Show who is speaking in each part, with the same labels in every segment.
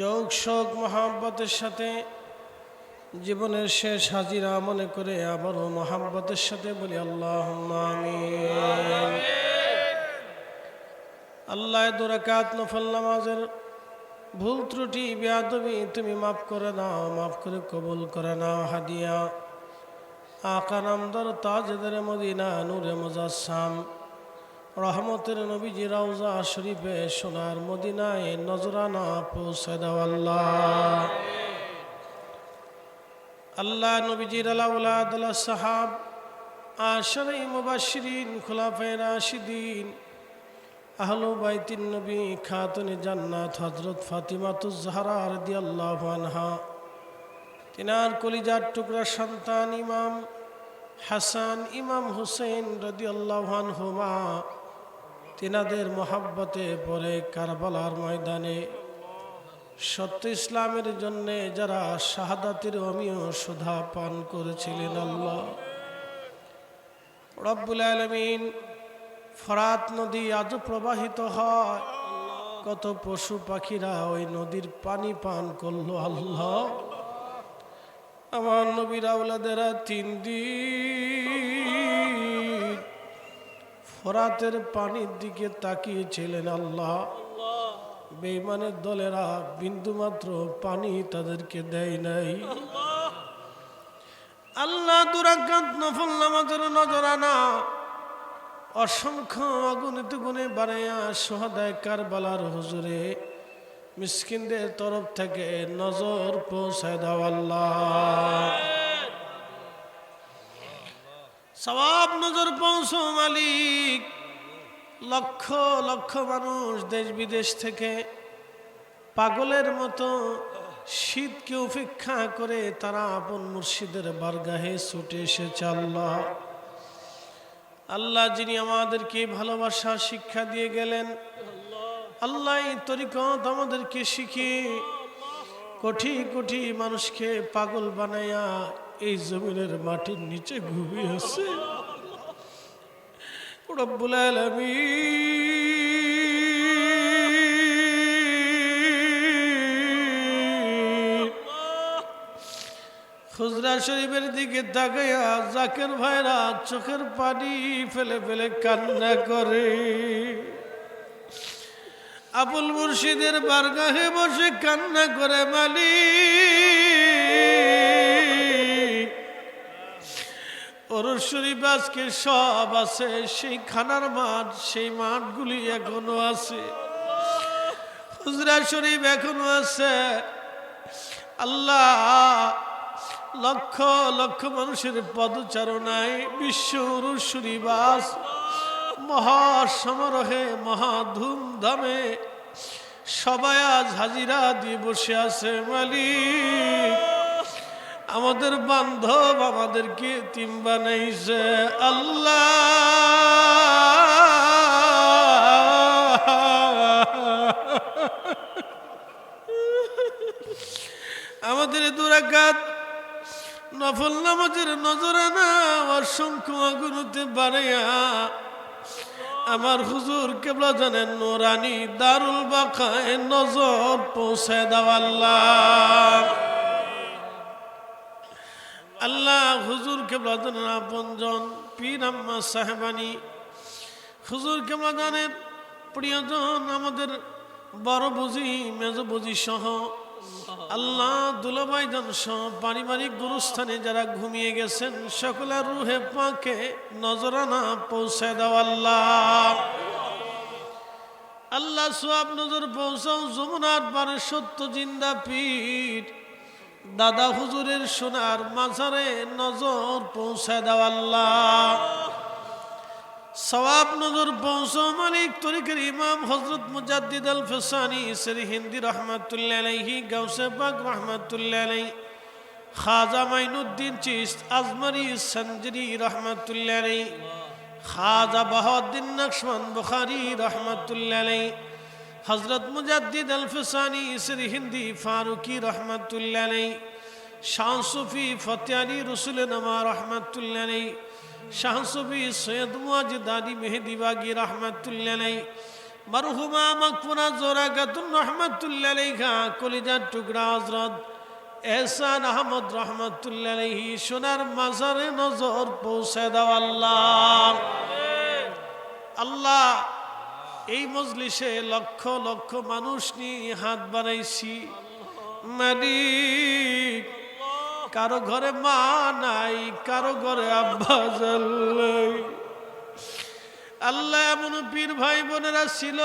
Speaker 1: যোগ, শোক, মহাব্বতের সাথে জীবনের শেষ হাজিরা মনে করে আবারও মহাব্বতের সাথে বলি আল্লাহ আল্লাহ দুরাকাত নফল নামাজের ভুল ত্রুটি, বেয়াদবি তুমি মাফ করে নাও, মাফ করে কবুল করে নাও, হাদিয়া। আকা নামদার তাজদের মদিনা, নূরে মুজাসাম রহমতের নবীজি রাউজা শরীফে সোনার মদিনায় নজরানা পৌঁছে আল্লাহ। আল্লাহ নবীজির আলাউলাদ সাহাব আশারাই মুবাশিরিন খোলাফায় রাশিদিন, আহলু বাইতিন নবী খাতুনে জান্নাত হজরত ফাতিমাতুজ জাহরা রাদিয়াল্লাহু আনহা, তিনার কলিজার টুকরা সন্তান ইমাম হাসান ইমাম হুসেন রাদিয়াল্লাহু আনহুমা তিনাদের মহাব্বতে পরে কারবালার ময়দানে। সত্য ইসলামের জন্য যারা শাহাদাতের অমীয় সুধা পান করেছিলেন আল্লাহ। রব্বুল আলমিন ফরাত নদী আজও প্রবাহিত হয়। কত পশু পাখিরা ওই নদীর পানি পান করল আল্লাহ। আমার নবীর আউলাদেরা তিন দিন ফরাতের পানির দিকে তাকিয়েছিলেন আল্লাহ। বেইমানের দলেরা বিন্দুমাত্র পানি তাদেরকে দেয় নাই। আল্লাহ দুরাকাত নফল নামাজের নজরানা অসংখ্য অগণিত গুণে বাড়াইয়া সোহাদায় কারবালার হুজুরে। মিসকিনদের তরফ থেকে নজর পৌঁছায় দাও আল্লাহ। সবাব নজর পৌঁছো, মালিক। লক্ষ লক্ষ মানুষ দেশ বিদেশ থেকে পাগলের মতো শীতকে উপেক্ষা করে তারা আপন মুর্শিদের বারগাহে ছুটে এসেছে আল্লাহ। আল্লাহ যিনি আমাদেরকে ভালোবাসা, শিক্ষা দিয়ে গেলেন, আল্লাহ তরিকত আমাদেরকে শিখিয়ে কোটি কোটি মানুষকে পাগল বানাইয়া এই জমিনের মাটির নিচে ঘুমিয়েছে রব্বুল আলামিন। খুজরা শরীফের দিকে তাকাইয়া জাকের ভাইরা চোখের পানি ফেলে ফেলে কান্না করে। আবুল মুর্শিদের বারগাহে বসে কান্না করে মালিক। শরীফ, আজকে সব আছে। সেই খানার মাঠ, সেই মাঠগুলি এখনও আছে। হুজরা শরীফ এখনও আছে। আল্লাহ লক্ষ লক্ষ মানুষের পদচারণায় বিশ্ব শরীবাস মহাসমারোহে মহা ধুমধামে সবাই আজ হাজিরা দিয়ে বসে আছে মালিক। আমাদের বান্ধব আমাদেরকে তিম বানাইছে। আল্লাহ। আমাদের দুরাকাত নফল নামাজের নজরানা অসংখ্য আগুনতে বাড়াইয়া আমার হুজুর কেবলা জানেন, নোরানি দারুল বাখায় নজর পৌঁছে দাওয়াল্লাহ আল্লাহ হুজুর কেবলা জানেন আপনজন, পীর আম্মা সাহেবানি। হুজুর কেবলা জানেন প্রিয়জন আমাদের বড় বুঝি মেজ বুঝি সহ আল্লাহ দুলাভাই জন সহ পারিবারিক গুরুস্থানে যারা ঘুমিয়ে গেছেন, সকলের রুহে পাকে নজরানা পৌঁছে দাও আল্লাহ। আল্লাহ সোয়াব নজর পৌঁছাও, যমুনার পারে সত্য জিন্দা পীর দাদা হুজুরের সোনার মাঝারে নজর পৌঁছে দাও আল্লাহ। সওয়াব নজর পৌঁছো মালিক, তরিকের ইমাম হজরত মুজাদ্দিদ আল ফসানি সরি হিন্দি রহমাতুল্লাহ আলাইহি, গাউসে পাক রহমাতুল্লাহ খাজা মাইনুদ্দিন চিস্ত আজমরি, সঞ্জরি রহমাতুল্লাহ খাজা বাহাউদ্দিন নকশবন বুখারি রহমাতুল্লাহ হজরত মুজাদ্দিদ আল ফসানি সরি হিন্দি ফারুকি রহমাতুল্লাহ আলাই শাহ সুফি ফতিয়ানি রসুল নামা রহমাতুল্লাহ আলাই শাহ সুফি সৈয়দ মুয়াজিদ আলী মেহেদি বাগি রহমাতুল্লাহ আলাই মারহুমা মকফুরা জোরা গাতুন রহমতুল্লাহ আলাইহা, কলিজার টুকরা হজরত এহসান আহমদ রহমতুল্লাহ সোনার মাজারে নজর পৌঁছে দাও আল্লাহ এই মজলিসে লক্ষ লক্ষ মানুষ নিয়ে হাত বানাইছি মালিক, কারও ঘরে মা নাই, কারও ঘরে আব্বা জাল্লাই আল্লাহ এমন পীর ভাই বোনেরা ছিল,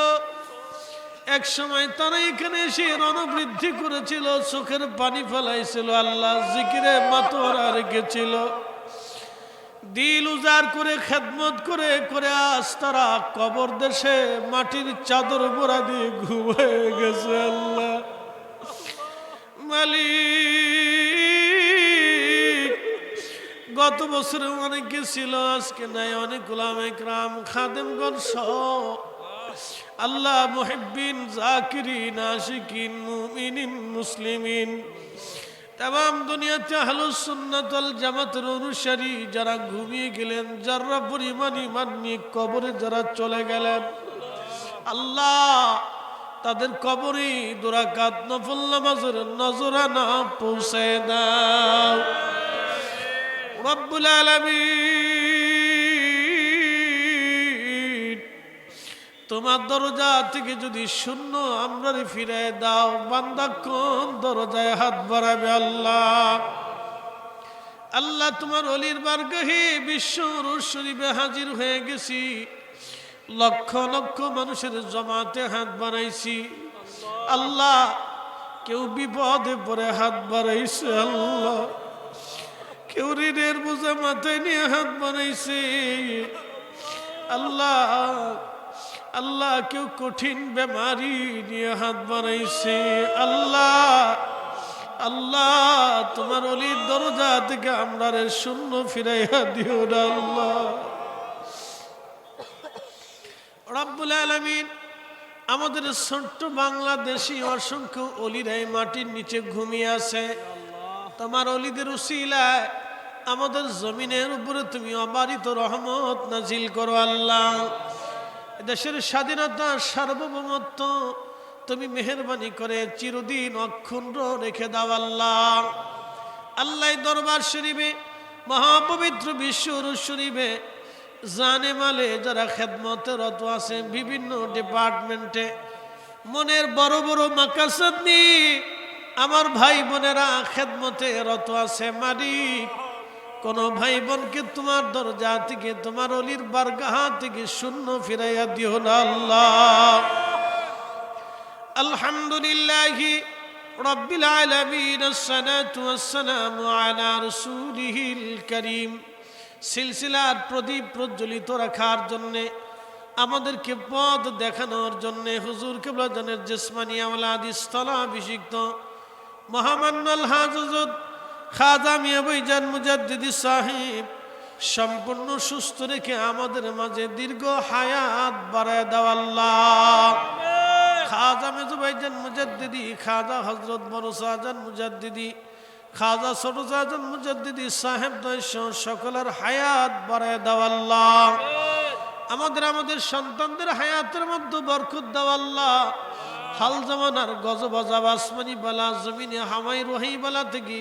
Speaker 1: এক সময় তারা এখানে এসে রণবৃদ্ধি করেছিল, চোখের পানি ফেলাইছিল, আল্লাহ জিকিরে মাতোয়ারা রেখেছিল। দিল উজার করে, খেদমত করে করে আজ তারা কবর দেশে মাটির চাদর মোড়া দিয়ে ঘুমিয়ে গেছে আল্লাহ। গত বছরে অনেকে ছিল, আজকে নাই, অনেক গোলাম একরাম, খাদেমগণ সহ। আল্লাহ মুহিব্বিন, জাকিরিন, আশিকিন, মুমিনিন, মুসলিমিন। তাম দুনিয়াতে সুন্নতল জামাতের অনুসারী যারা ঘুমিয়ে গেলেন, যারা পরিমাণ ইমান নিয়ে কবরে যারা চলে গেলেন, আল্লাহ তাদের কবরে দুরাকাত নফল নামাজের নজরানা পৌঁছে দাও। রব্বুল আলামিন তোমার দরজা থেকে যদি শূন্য আমরা ফিরে দাও, বান্দা কোন দরজায় হাত বাড়াবে আল্লাহ? আল্লাহ তোমার অলির বারগাহে বিশ্ব শরীফে হাজির হয়ে গেছি। লক্ষ লক্ষ মানুষের জমাতে হাত বাড়াইছি। আল্লাহ, কেউ বিপদে পড়ে হাত বাড়াইছে আল্লাহ। কেউ ঋণের বোঝা মাথায় নিয়ে হাত বানাইছে আল্লাহ আল্লাহ কেউ কঠিন বেমারি নিয়ে হাত বানাইছে আল্লাহ আল্লাহ, তোমার অলির দরজা থেকে আমরা রে শূন্য ফিরাইয়া দিও না আল্লাহ। রব্বুল আলমিন, আমাদের ছোট্ট বাংলাদেশি অসংখ্য অলিরাই মাটির নিচে ঘুমিয়ে আছে। তোমার অলিদের উসিলায় আমাদের জমিনের উপরে তুমি অবারিত রহমত নাজিল করো আল্লাহ। দেশের স্বাধীনতা সার্বভৌমত্ব, তুমি মেহরবানি করে চিরদিন অক্ষুণ্ণ রেখে দাও আল্লাহ। আল্লাহ দরবার শরীফে, মহাপবিত্র বিশ্বর শরীফে, জানে মালে যারা খেদমতে রত আছে বিভিন্ন ডিপার্টমেন্টে, মনের বড় বড় মাকাসাদ নিয়ে আমার ভাই বোনেরা খেদমতে রত আছে মালিক। কোন ভাই বোনকে তোমার দরজা থেকে, তোমার অলির বারগাহা থেকে শূন্য ফিরাইয়া দিও না আল্লাহ। আলহামদুলিল্লাহ রব্বিল আলামিন, আসসালাতু ওয়াসসালামু আলা রাসূলিহিল কারীম। সিলসিলার প্রদীপ প্রজ্বলিত রাখার জন্যে, আমাদেরকে পথ দেখানোর জন্যে হুজুর কেবলাজনের জেসমানি আমলাদ স্থলাভিষিক্ত মহামান্নাল হাজত খাজা মিয়া মুজাদ্দিদি সাহেব সম্পূর্ণ সুস্থ রেখে আমাদের মাঝে দীর্ঘ হায়াত বাড়ায় দেওয়াল্লাহ খাজা মেজু ভাইজান মুজাদ্দিদি, খাজা হজরত বড় শাহজান মুজাদ্দিদি, খাজা ছোট শাহজান মুজাদ্দিদি সাহেব দৈশ সকলের হায়াত বাড়ায় দেওয়াল্লাহ আমাদের আমাদের সন্তানদের হায়াতের মধ্যে বরকত দেওয়াল্লাহ হাল জামানার গজবাজাব আসমানি বালা, জমিনে হামাই রোহাই বালা থেকে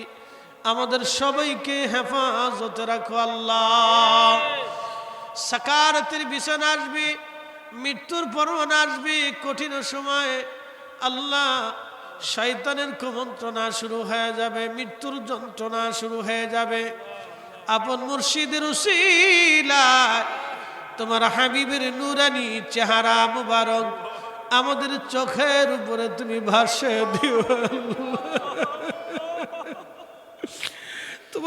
Speaker 1: আমাদের সবাইকে হেফাজতে রাখো আল্লাহ। সাকারাতের বিছানা আসবে, মৃত্যুর পরমান আসবে, কঠিন সময় আল্লাহ শয়তানের কুমন্ত্রণা শুরু হয়ে যাবে, মৃত্যুর যন্ত্রণা শুরু হয়ে যাবে। আপন মুর্শিদের তোমার হাবিবের নুরানি চেহারা মুবারক আমাদের চোখের উপরে তুমি ভাসে দিও।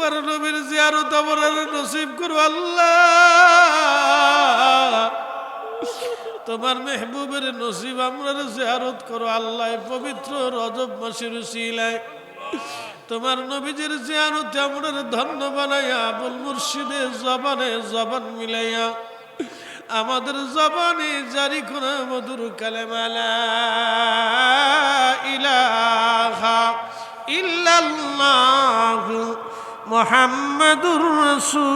Speaker 1: তোমার নবীর জিয়ারত আমার নসিব করো আল্লাহ। তোমার মেহবুবের নসিব আমরা জিয়ারত করো আল্লাহ পবিত্র রজব মাসের উসিলায়। তোমার নবীজির জিয়ারতে আমরা ধন্য বানাইয়া, আবুল মুর্শিদের জবানে জবান মিলাইয়া, আমাদের জবানে জারি করা মধুর কালেমালা ইলাহা ইল্লাল্লাহু মুহাম্মাদুর রাসূলুল্লাহ